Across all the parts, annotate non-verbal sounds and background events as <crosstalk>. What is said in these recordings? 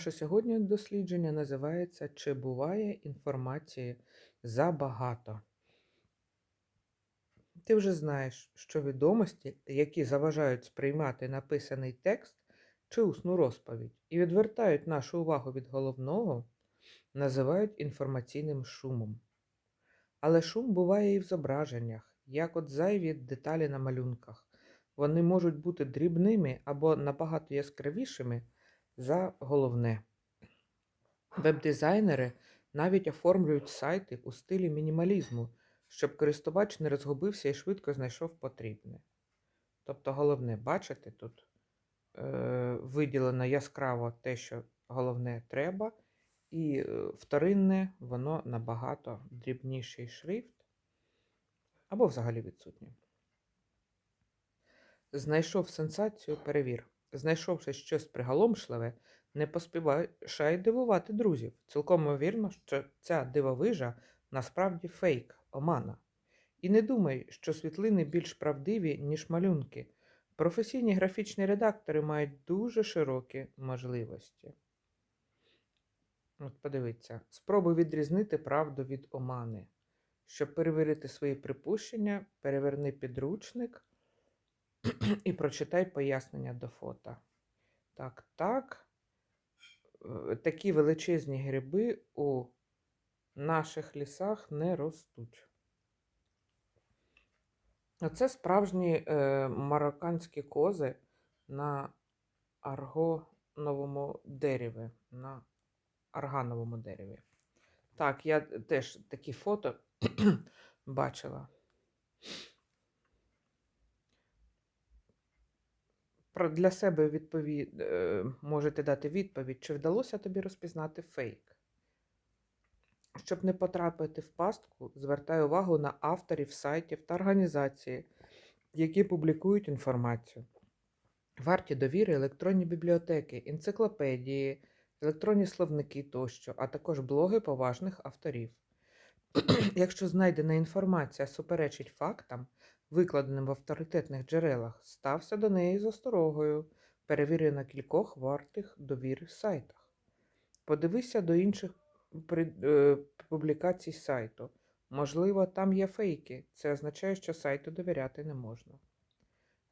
Наше сьогодні дослідження називається Чи буває інформації забагато? Ти вже знаєш, що відомості, які заважають сприймати написаний текст чи усну розповідь і відвертають нашу увагу від головного, називають інформаційним шумом. Але шум буває і в зображеннях, як от зайві деталі на малюнках. Вони можуть бути дрібними або набагато яскравішими за головне. Веб-дизайнери навіть оформлюють сайти у стилі мінімалізму, щоб користувач не розгубився і швидко знайшов потрібне. Тобто, головне, бачите, тут е, виділено яскраво те, що головне треба, і е, вторинне, воно набагато дрібніший шрифт, або взагалі відсутнє. Знайшов сенсацію, перевір. Знайшовши щось приголомшливе, не поспішай дивувати друзів. Цілком ймовірно, що ця дивовижа насправді фейк, омана. І не думай, що світлини більш правдиві, ніж малюнки. Професійні графічні редактори мають дуже широкі можливості. От подивіться, спробуй відрізнити правду від омани. Щоб перевірити свої припущення, переверни підручник <clears throat> і прочитай пояснення до фото. Так, так. Е, Такі величезні гриби у наших лісах не ростуть. Оце справжні е, марокканські кози на аргоновому дереві. На аргановому дереві. Так, я теж такі фото <clears throat> бачила. Для себе відповідь, е, можете дати відповідь, чи вдалося тобі розпізнати фейк. Щоб не потрапити в пастку, звертай увагу на авторів сайтів та організації, які публікують інформацію. Варті довіри електронні бібліотеки, енциклопедії, електронні словники тощо, а також блоги поважних авторів. <clears throat> Якщо знайдена інформація суперечить фактам, викладеним в авторитетних джерелах, стався до неї з осторогою, перевіри на кількох вартих довіри сайтах. Подивися до інших е, публікацій сайту. Можливо, там є фейки. Це означає, що сайту довіряти не можна.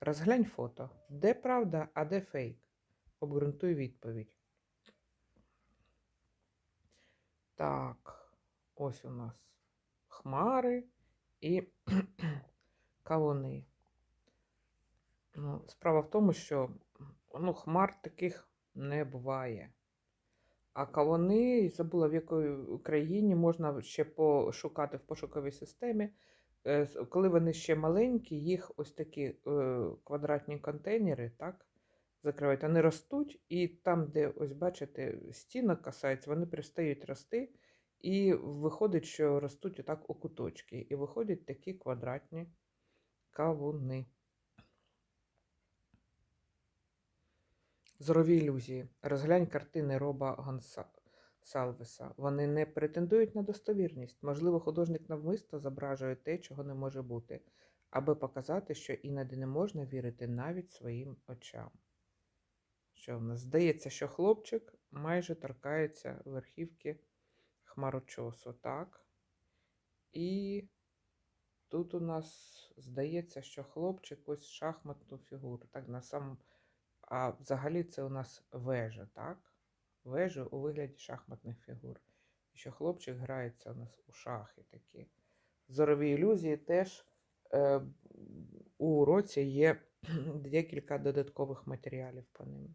Розглянь фото. Де правда, а де фейк? Обґрунтуй відповідь. Так, ось у нас хмари і кавуни. Ну, справа в тому, що ну, хмар таких не буває. А кавуни, забула в якої країні можна ще пошукати в пошуковій системі. Е, Коли вони ще маленькі, їх ось такі е, квадратні контейнери, так, закривають. Вони ростуть, і там, де, ось бачите, стінок касається, вони перестають рости, і виходить, що ростуть отак у куточки. І виходять такі квадратні кавуни. Зорові ілюзії. Розглянь картини Роба Гонсалвеса. Вони не претендують на достовірність. Можливо, художник навмисно зображує те, чого не може бути, аби показати, що іноді не можна вірити навіть своїм очам. Що в нас? Здається, що хлопчик майже торкається верхівки хмарочосу, так? І тут у нас здається, що хлопчик ось шахматну фігуру. Так, на самому а взагалі це у нас вежа, так? Вежа у вигляді шахматних фігур. І що хлопчик грається у нас у шахи такі. Зорові ілюзії теж е, у уроці є <clears throat> декілька додаткових матеріалів по ним.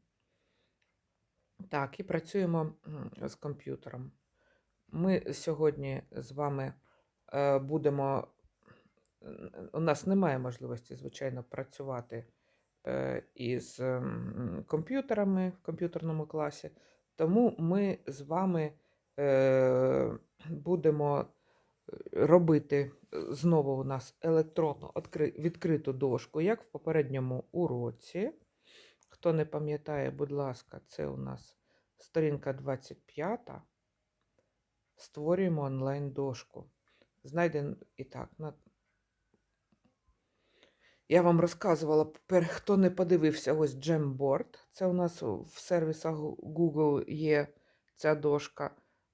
Так, і працюємо з комп'ютером. Ми сьогодні з вами е, будемо. У нас немає можливості, звичайно, працювати е, із комп'ютерами в комп'ютерному класі. Тому ми з вами е, будемо е, робити знову у нас електронну відкриту дошку, як в попередньому уроці. Хто не пам'ятає, будь ласка, це у нас сторінка 25. Створюємо онлайн-дошку. Знайден і так. Я вам розказувала, хто не подивився, ось Jamboard. Це у нас в сервісах Google є ця дошка.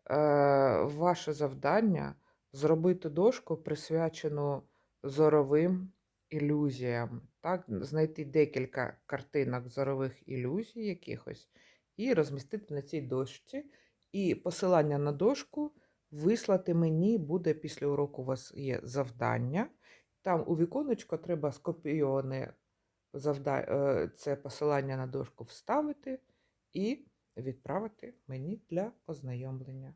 Е, ваше завдання зробити дошку, присвячену зоровим ілюзіям. Так? Знайти декілька картинок зорових ілюзій якихось і розмістити на цій дошці. І посилання на дошку вислати мені буде після уроку. У вас є завдання. Там у віконечко треба скопійоване е, це посилання на дошку вставити і відправити мені для ознайомлення.